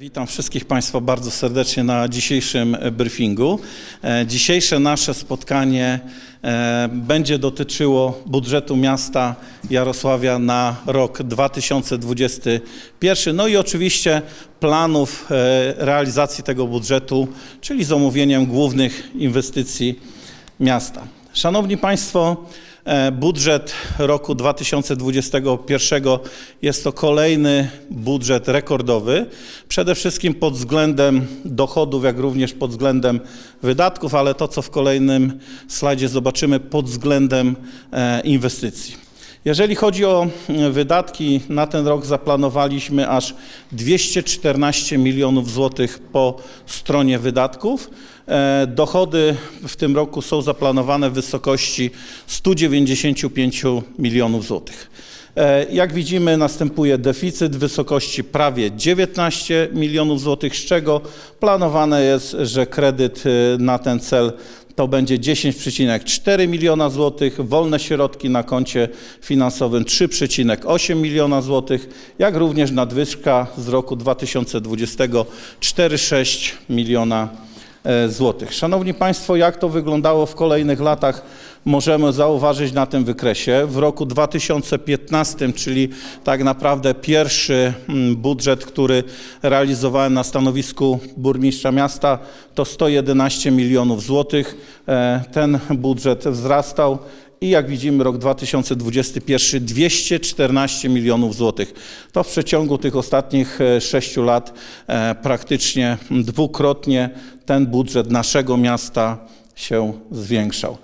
Witam wszystkich Państwa bardzo serdecznie na dzisiejszym briefingu. E, Dzisiejsze nasze spotkanie e, będzie dotyczyło budżetu miasta Jarosławia na rok 2021, no i oczywiście planów e, realizacji tego budżetu, czyli z omówieniem głównych inwestycji miasta. Szanowni Państwo, budżet roku 2021 jest to kolejny budżet rekordowy, przede wszystkim pod względem dochodów, jak również pod względem wydatków, ale to, co w kolejnym slajdzie zobaczymy, pod względem e, inwestycji. Jeżeli chodzi o mm, wydatki, na ten rok zaplanowaliśmy aż 214 milionów złotych po stronie wydatków. E, Dochody w tym roku są zaplanowane w wysokości 195 milionów złotych. E, Jak widzimy, następuje deficyt w wysokości prawie 19 milionów złotych, z czego planowane jest, że kredyt e, na ten cel to będzie 10,4 miliona złotych, wolne środki na koncie finansowym 3,8 miliona złotych, jak również nadwyżka z roku 2020 4,6 miliona e, złotych. Szanowni Państwo, jak to wyglądało w kolejnych latach, możemy zauważyć na tym wykresie. W roku 2015, czyli tak naprawdę pierwszy mm, budżet, który realizowałem na stanowisku burmistrza miasta, to 111 milionów złotych. E, Ten budżet wzrastał i jak widzimy rok 2021 214 milionów złotych. To w przeciągu tych ostatnich e, sześciu lat e, praktycznie dwukrotnie ten budżet naszego miasta się zwiększał.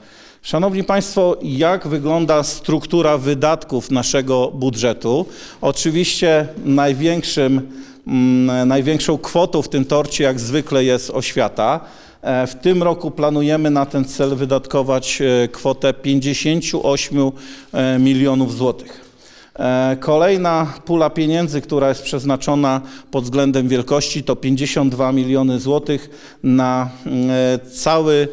Szanowni Państwo, jak wygląda struktura wydatków naszego budżetu? Oczywiście największym, mm, największą kwotą w tym torcie jak zwykle jest oświata. E, W tym roku planujemy na ten cel wydatkować e, kwotę 58 e, milionów złotych. Kolejna pula pieniędzy, która jest przeznaczona pod względem wielkości, to 52 miliony złotych na mm, cały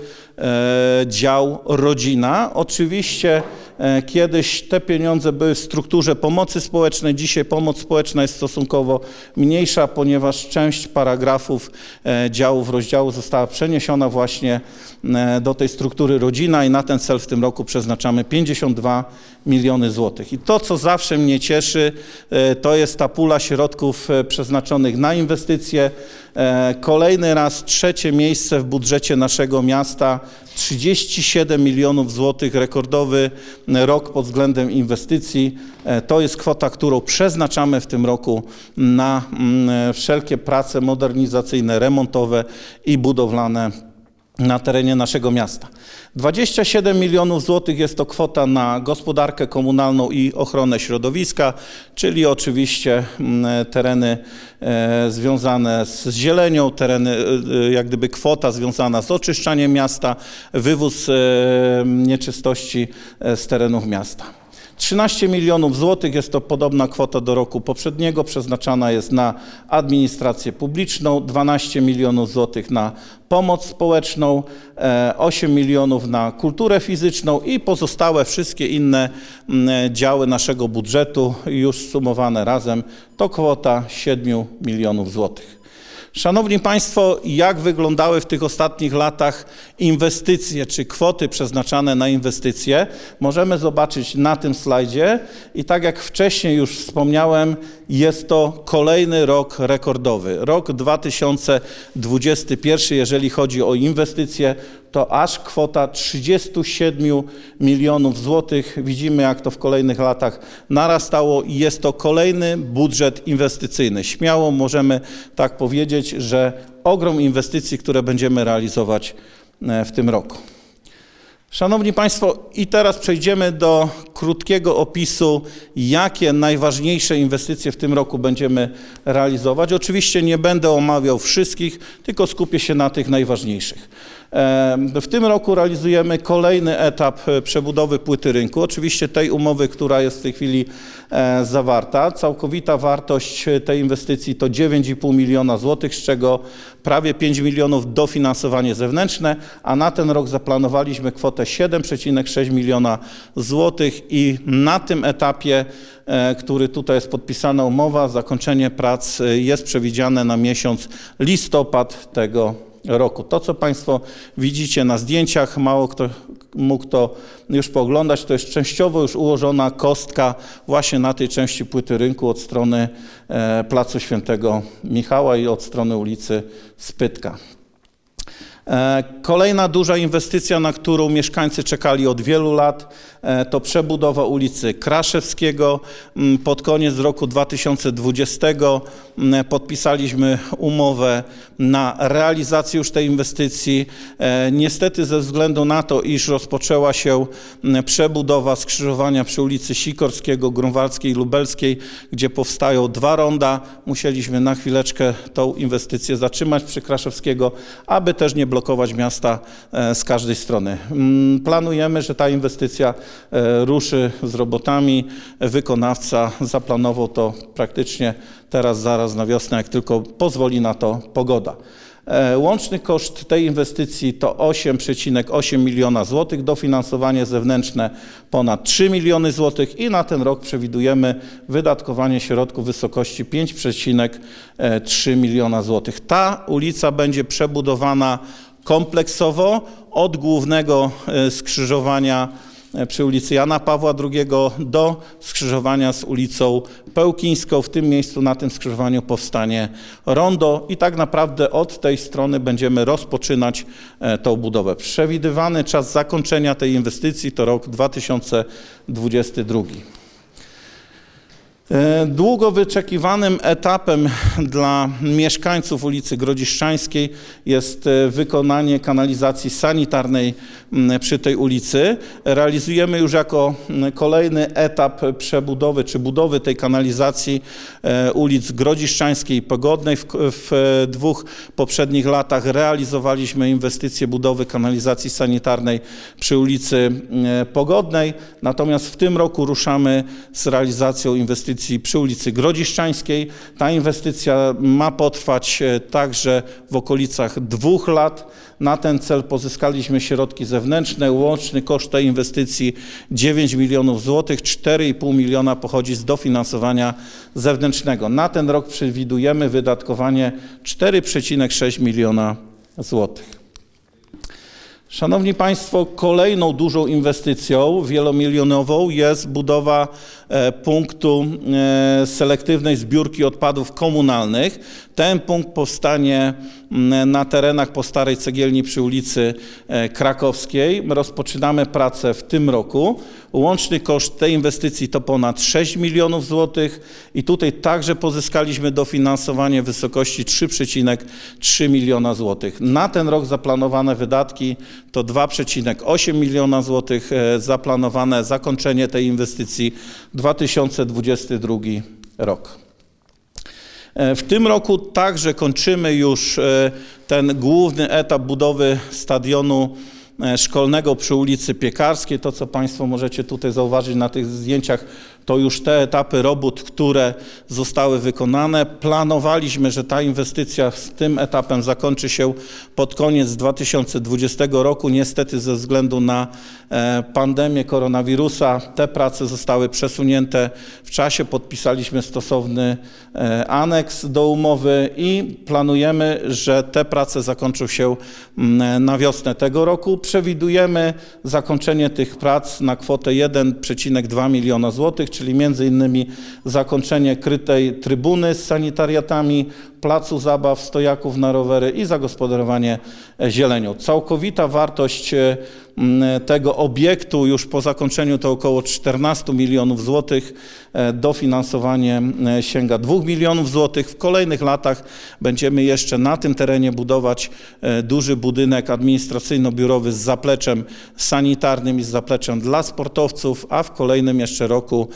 dział rodzina. Oczywiście e, kiedyś te pieniądze były w strukturze pomocy społecznej, dzisiaj pomoc społeczna jest stosunkowo mniejsza, ponieważ część paragrafów e, działów rozdziału została przeniesiona właśnie e, do tej struktury rodzina i na ten cel w tym roku przeznaczamy 52 miliony złotych. I to, co zawsze mnie cieszy, e, to jest ta pula środków e, przeznaczonych na inwestycje. E, Kolejny raz trzecie miejsce w budżecie naszego miasta, 37 milionów złotych, rekordowy rok pod względem inwestycji. E, To jest kwota, którą przeznaczamy w tym roku na mm, wszelkie prace modernizacyjne, remontowe i budowlane na terenie naszego miasta. 27 milionów złotych jest to kwota na gospodarkę komunalną i ochronę środowiska, czyli oczywiście mm, tereny e, związane z zielenią, tereny, e, e, jak gdyby kwota związana z oczyszczaniem miasta, wywóz nieczystości z terenów miasta. 13 milionów złotych jest to podobna kwota do roku poprzedniego, przeznaczana jest na administrację publiczną, 12 milionów złotych na pomoc społeczną, e, 8 milionów na kulturę fizyczną i pozostałe wszystkie inne mm, działy naszego budżetu już sumowane razem to kwota 7 milionów złotych. Szanowni Państwo, jak wyglądały w tych ostatnich latach inwestycje czy kwoty przeznaczane na inwestycje, możemy zobaczyć na tym slajdzie. I tak jak wcześniej już wspomniałem, jest to kolejny rok rekordowy. Rok 2021, jeżeli chodzi o inwestycje, to aż kwota 37 milionów złotych. Widzimy, jak to w kolejnych latach narastało i jest to kolejny budżet inwestycyjny. Śmiało możemy tak powiedzieć, że ogrom inwestycji, które będziemy realizować e, w tym roku. Szanowni Państwo, i teraz przejdziemy do krótkiego opisu, jakie najważniejsze inwestycje w tym roku będziemy realizować. Oczywiście nie będę omawiał wszystkich, tylko skupię się na tych najważniejszych. W tym roku realizujemy kolejny etap e, przebudowy płyty rynku. Oczywiście tej umowy, która jest w tej chwili e, zawarta. Całkowita wartość tej inwestycji to 9,5 miliona złotych, z czego prawie 5 milionów dofinansowanie zewnętrzne, a na ten rok zaplanowaliśmy kwotę 7,6 miliona złotych i na tym etapie, e, który tutaj jest podpisana umowa, zakończenie prac jest przewidziane na miesiąc listopad tego roku. To, co Państwo widzicie na zdjęciach, mało kto mógł to już pooglądać, to jest częściowo już ułożona kostka właśnie na tej części płyty rynku od strony e, Placu Świętego Michała i od strony ulicy Spytka. E, Kolejna duża inwestycja, na którą mieszkańcy czekali od wielu lat, to przebudowa ulicy Kraszewskiego. Mm, Pod koniec roku 2020 mm, podpisaliśmy umowę na realizację już tej inwestycji. E, Niestety ze względu na to, iż rozpoczęła się mm, przebudowa skrzyżowania przy ulicy Sikorskiego, Grunwaldzkiej Lubelskiej, gdzie powstają dwa ronda, musieliśmy na chwileczkę tą inwestycję zatrzymać przy Kraszewskiego, aby też nie blokować miasta e, z każdej strony. Planujemy, że ta inwestycja e, ruszy z robotami. Wykonawca zaplanował to praktycznie teraz, zaraz na wiosnę, jak tylko pozwoli na to pogoda. E, Łączny koszt tej inwestycji to 8,8 miliona złotych, dofinansowanie zewnętrzne ponad 3 miliony złotych i na ten rok przewidujemy wydatkowanie środków w wysokości 5,3 miliona złotych. Ta ulica będzie przebudowana kompleksowo od głównego e, skrzyżowania e, przy ulicy Jana Pawła II do skrzyżowania z ulicą Pełkińską. W tym miejscu na tym skrzyżowaniu powstanie rondo i tak naprawdę od tej strony będziemy rozpoczynać e, tą budowę. Przewidywany czas zakończenia tej inwestycji to rok 2022. E, Długo wyczekiwanym etapem dla mieszkańców ulicy Grodziszczańskiej jest e, wykonanie kanalizacji sanitarnej przy tej ulicy. Realizujemy już jako kolejny etap przebudowy czy budowy tej kanalizacji e, ulic Grodziszczańskiej i Pogodnej. W, w dwóch poprzednich latach realizowaliśmy inwestycje budowy kanalizacji sanitarnej przy ulicy Pogodnej, natomiast w tym roku ruszamy z realizacją inwestycji przy ulicy Grodziszczańskiej. Ta inwestycja ma potrwać e, także w okolicach dwóch lat. Na ten cel pozyskaliśmy środki zewnętrzne. Łączny koszt tej inwestycji 9 milionów złotych, 4,5 miliona pochodzi z dofinansowania zewnętrznego. Na ten rok przewidujemy wydatkowanie 4,6 miliona złotych. Szanowni Państwo, kolejną dużą inwestycją wielomilionową jest budowa punktu e, selektywnej zbiórki odpadów komunalnych. Ten punkt powstanie na terenach po starej cegielni przy ulicy e, Krakowskiej. Rozpoczynamy pracę w tym roku. Łączny koszt tej inwestycji to ponad 6 milionów złotych i tutaj także pozyskaliśmy dofinansowanie w wysokości 3,3 miliona złotych. Na ten rok zaplanowane wydatki to 2,8 miliona złotych. E, Zaplanowane zakończenie tej inwestycji 2022 rok. E, W tym roku także kończymy już e, ten główny etap budowy stadionu e, szkolnego przy ulicy Piekarskiej. To, co Państwo możecie tutaj zauważyć na tych zdjęciach, to już te etapy robót, które zostały wykonane. Planowaliśmy, że ta inwestycja z tym etapem zakończy się pod koniec 2020 roku. Niestety ze względu na e, pandemię koronawirusa te prace zostały przesunięte w czasie. Podpisaliśmy stosowny e, aneks do umowy i planujemy, że te prace zakończą się na wiosnę tego roku. Przewidujemy zakończenie tych prac na kwotę 1,2 miliona złotych, czyli innymi zakończenie krytej trybuny z sanitariatami, placu zabaw, stojaków na rowery i zagospodarowanie zielenią. Całkowita wartość e, tego obiektu już po zakończeniu to około 14 milionów złotych. E, Dofinansowanie e, sięga 2 milionów złotych. W kolejnych latach będziemy jeszcze na tym terenie budować duży budynek administracyjno-biurowy z zapleczem sanitarnym i z zapleczem dla sportowców, a w kolejnym jeszcze roku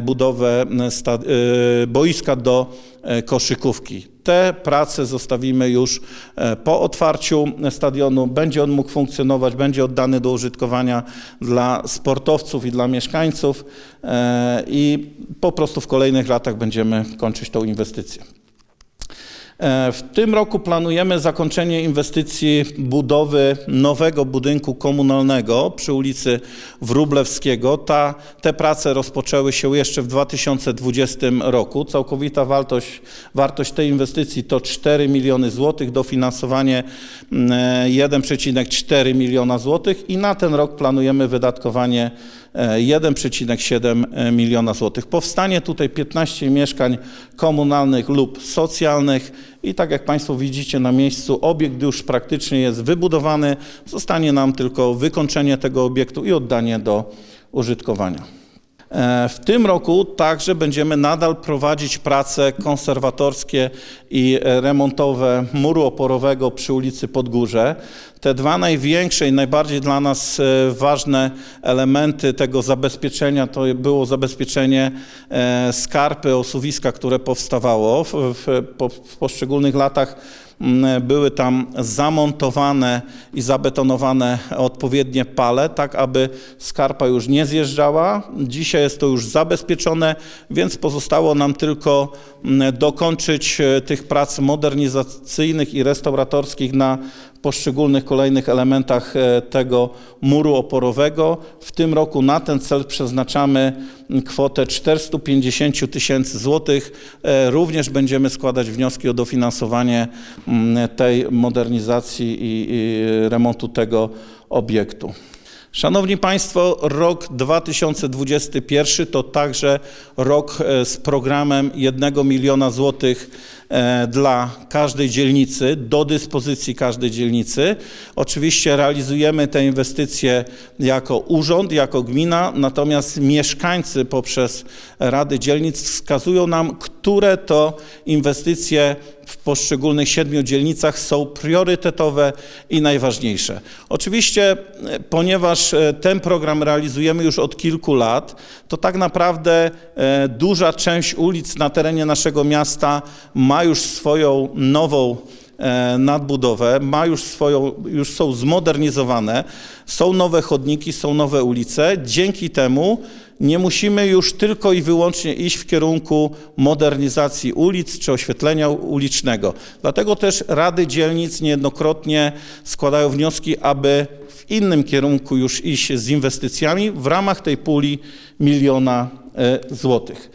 budowę boiska do koszykówki. Te prace zostawimy już e, po otwarciu stadionu. Będzie on mógł funkcjonować, będzie oddany do użytkowania dla sportowców i dla mieszkańców e, i po prostu w kolejnych latach będziemy kończyć tą inwestycję. E, W tym roku planujemy zakończenie inwestycji budowy nowego budynku komunalnego przy ulicy Wróblewskiego. Ta, te prace rozpoczęły się jeszcze w 2020 roku. Całkowita wartość, wartość tej inwestycji to 4 miliony złotych, dofinansowanie mm, e, 1,4 miliona złotych i na ten rok planujemy wydatkowanie 1,7 miliona złotych. Powstanie tutaj 15 mieszkań komunalnych lub socjalnych i tak jak Państwo widzicie na miejscu, obiekt już praktycznie jest wybudowany. Zostanie nam tylko wykończenie tego obiektu i oddanie do użytkowania. E, W tym roku także będziemy nadal prowadzić prace konserwatorskie i e, remontowe muru oporowego przy ulicy Podgórze. Te dwa największe i najbardziej dla nas e, ważne elementy tego zabezpieczenia to było zabezpieczenie e, skarpy osuwiska, które powstawało w, w, po- w poszczególnych latach mm, były tam zamontowane i zabetonowane odpowiednie pale, tak aby skarpa już nie zjeżdżała. Dzisiaj jest to już zabezpieczone, więc pozostało nam tylko mm, dokończyć e, tych prac modernizacyjnych i restauratorskich na poszczególnych kolejnych elementach e, tego muru oporowego. W tym roku na ten cel przeznaczamy kwotę 450 000 tysięcy złotych. E, Również będziemy składać wnioski o dofinansowanie mm, tej modernizacji i, i remontu tego obiektu. Szanowni Państwo, rok 2021 to także rok e, z programem 1 miliona złotych e, dla każdej dzielnicy, do dyspozycji każdej dzielnicy. Oczywiście realizujemy te inwestycje jako urząd, jako gmina, natomiast mieszkańcy poprzez Rady Dzielnic wskazują nam, które to inwestycje w poszczególnych siedmiu dzielnicach są priorytetowe i najważniejsze. Oczywiście, e, ponieważ e, ten program realizujemy już od kilku lat, to tak naprawdę e, duża część ulic na terenie naszego miasta ma już swoją nową nadbudowę, ma już swoją, już są zmodernizowane, są nowe chodniki, są nowe ulice. Dzięki temu nie musimy już tylko i wyłącznie iść w kierunku modernizacji ulic czy oświetlenia ulicznego. Dlatego też rady dzielnic niejednokrotnie składają wnioski, aby w innym kierunku już iść z inwestycjami w ramach tej puli miliona e, złotych.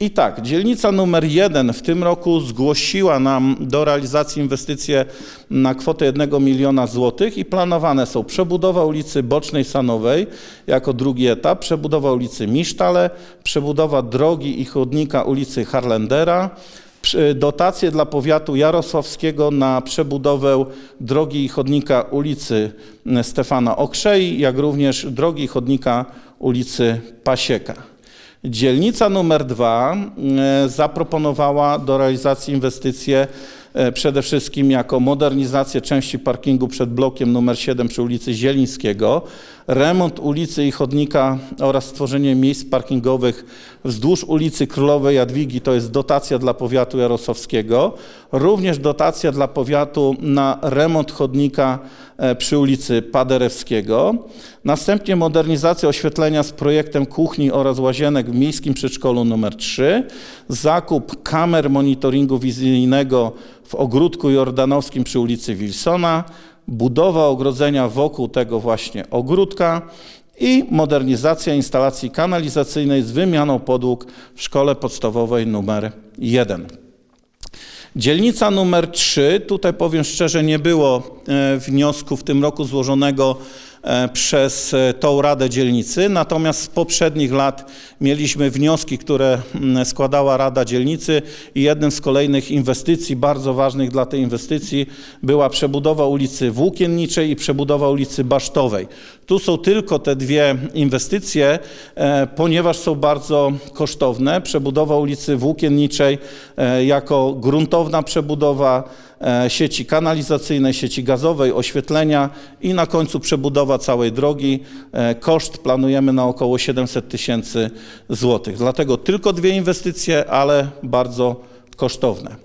I tak, dzielnica numer jeden w tym roku zgłosiła nam do realizacji inwestycje na kwotę 1 miliona złotych i planowane są przebudowa ulicy Bocznej Sanowej jako drugi etap, przebudowa ulicy Misztale, przebudowa drogi i chodnika ulicy Harlendera, dotacje dla powiatu jarosławskiego na przebudowę drogi i chodnika ulicy Stefana Okrzei, jak również drogi i chodnika ulicy Pasieka. Dzielnica numer dwa e, zaproponowała do realizacji inwestycje e, przede wszystkim jako modernizację części parkingu przed blokiem numer 7 przy ulicy Zielińskiego, remont ulicy i chodnika oraz stworzenie miejsc parkingowych wzdłuż ulicy Królowej Jadwigi, to jest dotacja dla powiatu jarosławskiego, również dotacja dla powiatu na remont chodnika e, przy ulicy Paderewskiego. Następnie modernizacja oświetlenia z projektem kuchni oraz łazienek w miejskim przedszkolu nr 3. Zakup kamer monitoringu wizyjnego w ogródku jordanowskim przy ulicy Wilsona. Budowa ogrodzenia wokół tego właśnie ogródka i modernizacja instalacji kanalizacyjnej z wymianą podłóg w szkole podstawowej nr 1. Dzielnica numer 3, tutaj powiem szczerze, nie było e, wniosku w tym roku złożonego przez e, tą Radę Dzielnicy, natomiast z poprzednich lat mieliśmy wnioski, które mm, składała Rada Dzielnicy i jednym z kolejnych inwestycji, bardzo ważnych dla tej inwestycji, była przebudowa ulicy Włókienniczej i przebudowa ulicy Basztowej. Tu są tylko te dwie inwestycje, e, ponieważ są bardzo kosztowne. Przebudowa ulicy Włókienniczej e, jako gruntowna przebudowa e, sieci kanalizacyjnej, sieci gazowej, oświetlenia i na końcu przebudowa całej drogi. E, Koszt planujemy na około 700 tysięcy złotych. Dlatego tylko dwie inwestycje, ale bardzo kosztowne.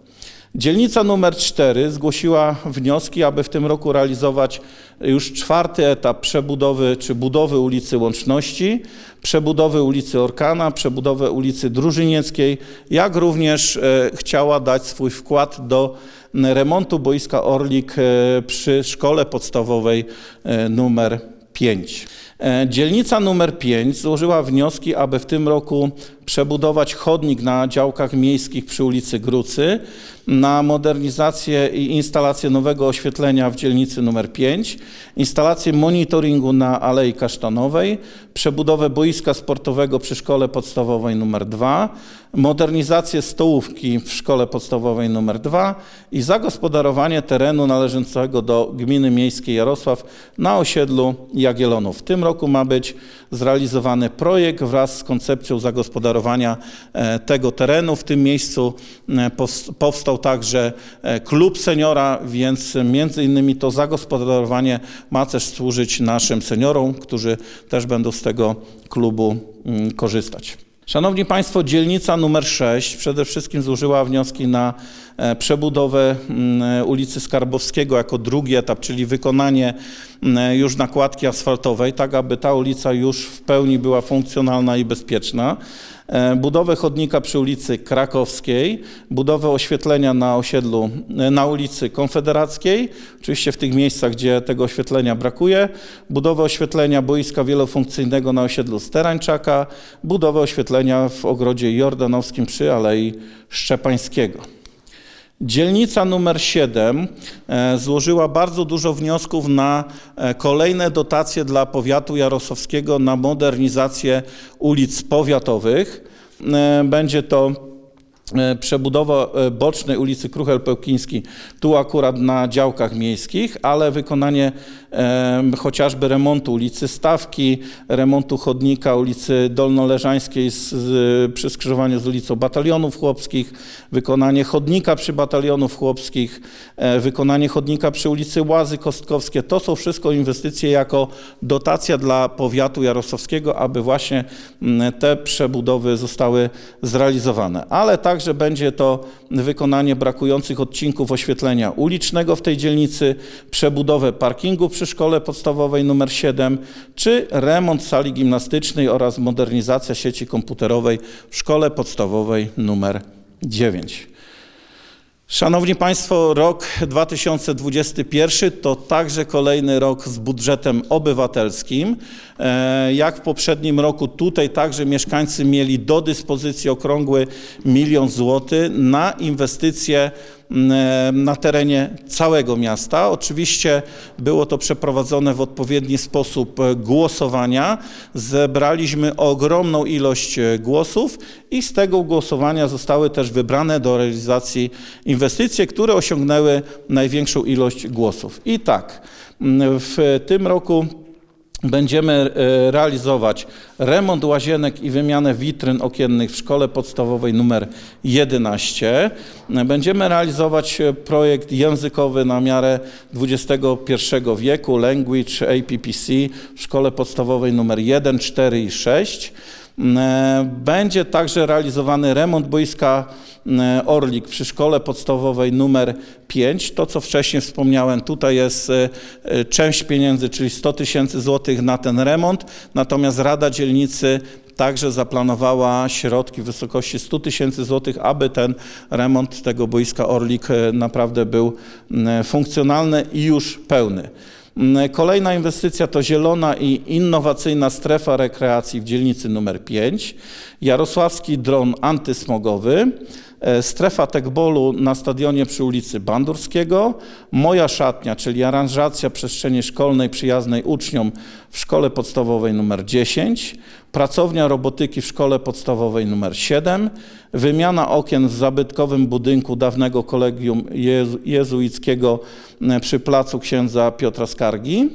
Dzielnica numer 4 zgłosiła wnioski, aby w tym roku realizować już czwarty etap przebudowy czy budowy ulicy Łączności, przebudowy ulicy Orkana, przebudowę ulicy Drużynieckiej, jak również e, chciała dać swój wkład do remontu boiska Orlik e, przy szkole podstawowej e, numer 5. E, Dzielnica numer 5 złożyła wnioski, aby w tym roku przebudować chodnik na działkach miejskich przy ulicy Grucy, na modernizację i instalację nowego oświetlenia w dzielnicy numer 5, instalację monitoringu na Alei Kasztanowej, przebudowę boiska sportowego przy szkole podstawowej numer 2, modernizację stołówki w szkole podstawowej numer 2 i zagospodarowanie terenu należącego do gminy miejskiej Jarosław na osiedlu Jagiellonów. W tym roku ma być zrealizowany projekt wraz z koncepcją zagospodarowania e, tego terenu. W tym miejscu e, pows- powstał także e, klub seniora, więc między innymi to zagospodarowanie ma też służyć naszym seniorom, którzy też będą z tego klubu mm, korzystać. Szanowni Państwo, dzielnica numer 6 przede wszystkim złożyła wnioski na przebudowę mm, ulicy Skarbowskiego jako drugi etap, czyli wykonanie mm, już nakładki asfaltowej, tak aby ta ulica już w pełni była funkcjonalna i bezpieczna. E, Budowę chodnika przy ulicy Krakowskiej, budowę oświetlenia na osiedlu, e, na ulicy Konfederackiej, oczywiście w tych miejscach, gdzie tego oświetlenia brakuje, budowę oświetlenia boiska wielofunkcyjnego na osiedlu Sterańczaka, budowę oświetlenia w ogrodzie jordanowskim przy Alei Szczepańskiego. Dzielnica numer 7 e, złożyła bardzo dużo wniosków na e, kolejne dotacje dla powiatu jarosławskiego na modernizację ulic powiatowych. E, Będzie to przebudowa e, bocznej ulicy Kruchel-Pełkiński, tu akurat na działkach miejskich, ale wykonanie e, chociażby remontu ulicy Stawki, remontu chodnika ulicy Dolnoleżańskiej z, z, przy skrzyżowaniu z ulicą Batalionów Chłopskich, wykonanie chodnika przy Batalionów Chłopskich, e, wykonanie chodnika przy ulicy Łazy Kostkowskie. To są wszystko inwestycje jako dotacja dla powiatu jarosławskiego, aby właśnie te przebudowy zostały zrealizowane. Ale także będzie to wykonanie brakujących odcinków oświetlenia ulicznego w tej dzielnicy, przebudowę parkingu przy szkole podstawowej numer 7, czy remont sali gimnastycznej oraz modernizacja sieci komputerowej w szkole podstawowej numer 9. Szanowni Państwo, rok 2021 to także kolejny rok z budżetem obywatelskim. E, Jak w poprzednim roku, tutaj także mieszkańcy mieli do dyspozycji okrągły milion złotych na inwestycje na terenie całego miasta. Oczywiście było to przeprowadzone w odpowiedni sposób e, głosowania. Zebraliśmy ogromną ilość e, głosów i z tego głosowania zostały też wybrane do realizacji inwestycje, które osiągnęły największą ilość głosów. I tak, w tym roku Będziemy e, realizować remont łazienek i wymianę witryn okiennych w szkole podstawowej numer 11. Będziemy realizować e, projekt językowy na miarę XXI wieku, Language APPC w szkole podstawowej numer 1, 4 i 6. E, Będzie także realizowany remont boiska e, Orlik przy szkole podstawowej numer 5. To, co wcześniej wspomniałem, tutaj jest e, część pieniędzy, czyli 100 tysięcy złotych na ten remont, natomiast Rada Dzielnicy także zaplanowała środki w wysokości 100 tysięcy złotych, aby ten remont tego boiska Orlik naprawdę był funkcjonalny i już pełny. Mm, Kolejna inwestycja to zielona i innowacyjna strefa rekreacji w dzielnicy numer 5, Jarosławski dron antysmogowy, strefa tekbolu na stadionie przy ulicy Bandurskiego, moja szatnia, czyli aranżacja przestrzeni szkolnej przyjaznej uczniom w szkole podstawowej numer 10, pracownia robotyki w szkole podstawowej numer 7, wymiana okien w zabytkowym budynku dawnego kolegium jezu, jezuickiego e, przy placu księdza Piotra Skargi,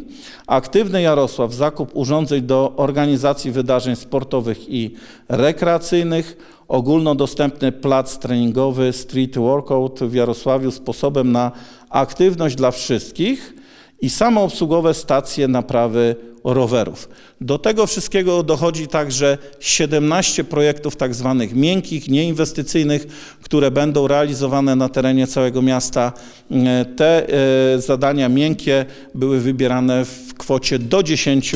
aktywny Jarosław, zakup urządzeń do organizacji wydarzeń sportowych i rekreacyjnych, ogólnodostępny plac treningowy Street Workout w Jarosławiu sposobem na aktywność dla wszystkich i samoobsługowe stacje naprawy rowerów. Do tego wszystkiego dochodzi także 17 projektów tak zwanych miękkich, nieinwestycyjnych, które będą realizowane na terenie całego miasta. E, Te e, zadania miękkie były wybierane w kwocie do 10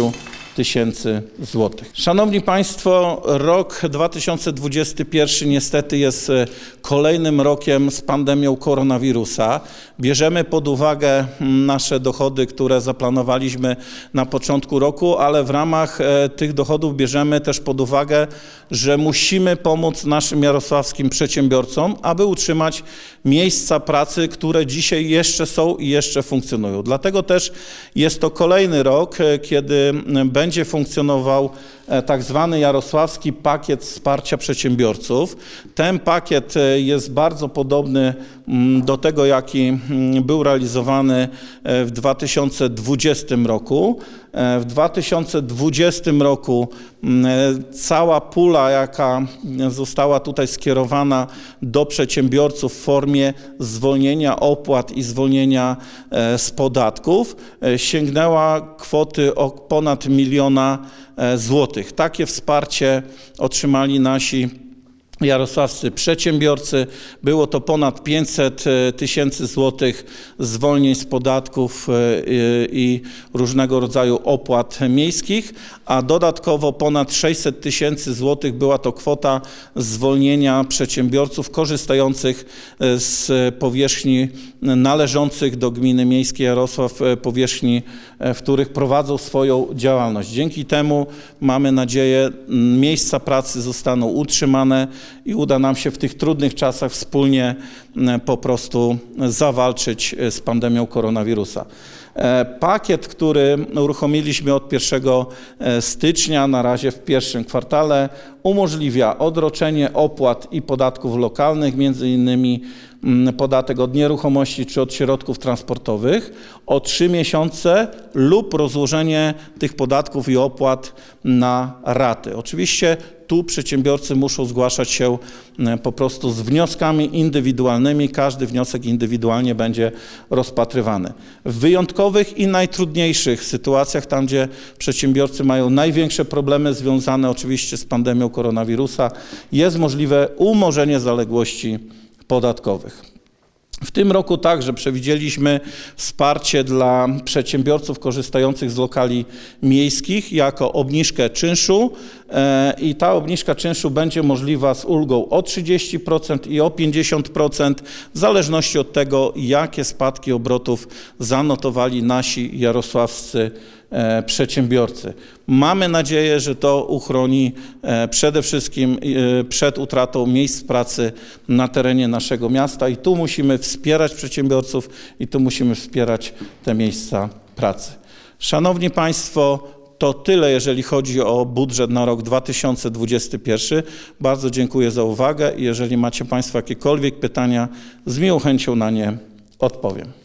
tysięcy złotych. Szanowni Państwo, rok 2021 niestety jest e, kolejnym rokiem z pandemią koronawirusa. Bierzemy pod uwagę nasze dochody, które zaplanowaliśmy na początku roku, ale w ramach e, tych dochodów bierzemy też pod uwagę, że musimy pomóc naszym jarosławskim przedsiębiorcom, aby utrzymać miejsca pracy, które dzisiaj jeszcze są i jeszcze funkcjonują. Dlatego też jest to kolejny rok, e, kiedy m, będzie funkcjonował e, tak zwany Jarosławski Pakiet Wsparcia Przedsiębiorców. Ten pakiet e, jest bardzo podobny mm, do tego, jaki mm, był realizowany e, w 2020 roku. E, W 2020 roku mm, e, cała pula, jaka została tutaj skierowana do przedsiębiorców w formie zwolnienia opłat i zwolnienia e, z podatków, sięgnęła kwoty o ponad miliona złotych. Takie wsparcie otrzymali nasi jarosławscy przedsiębiorcy. Było to ponad 500 e, tysięcy złotych zwolnień z podatków e, i różnego rodzaju opłat miejskich, a dodatkowo ponad 600 tysięcy złotych była to kwota zwolnienia przedsiębiorców korzystających e, z powierzchni należących do gminy miejskiej Jarosław, powierzchni, w których prowadzą swoją działalność. Dzięki temu mamy nadzieję, miejsca pracy zostaną utrzymane i uda nam się w tych trudnych czasach wspólnie po prostu zawalczyć e, z pandemią koronawirusa. E, Pakiet, który uruchomiliśmy od 1 e, stycznia, na razie w pierwszym kwartale, umożliwia odroczenie opłat i podatków lokalnych, między innymi podatek od nieruchomości czy od środków transportowych o 3 miesiące lub rozłożenie tych podatków i opłat na raty. Oczywiście tu przedsiębiorcy muszą zgłaszać się mm, po prostu z wnioskami indywidualnymi. Każdy wniosek indywidualnie będzie rozpatrywany. W wyjątkowych i najtrudniejszych sytuacjach, tam gdzie przedsiębiorcy mają największe problemy związane oczywiście z pandemią koronawirusa, jest możliwe umorzenie zaległości podatkowych. W tym roku także przewidzieliśmy wsparcie dla przedsiębiorców korzystających z lokali miejskich jako obniżkę czynszu e, i ta obniżka czynszu będzie możliwa z ulgą o 30% i o 50% w zależności od tego, jakie spadki obrotów zanotowali nasi jarosławscy e, przedsiębiorcy. Mamy nadzieję, że to uchroni e, przede wszystkim e, przed utratą miejsc pracy na terenie naszego miasta i tu musimy wspierać przedsiębiorców i tu musimy wspierać te miejsca pracy. Szanowni Państwo, to tyle, jeżeli chodzi o budżet na rok 2021. Bardzo dziękuję za uwagę i jeżeli macie Państwo jakiekolwiek pytania, z miłą chęcią na nie odpowiem.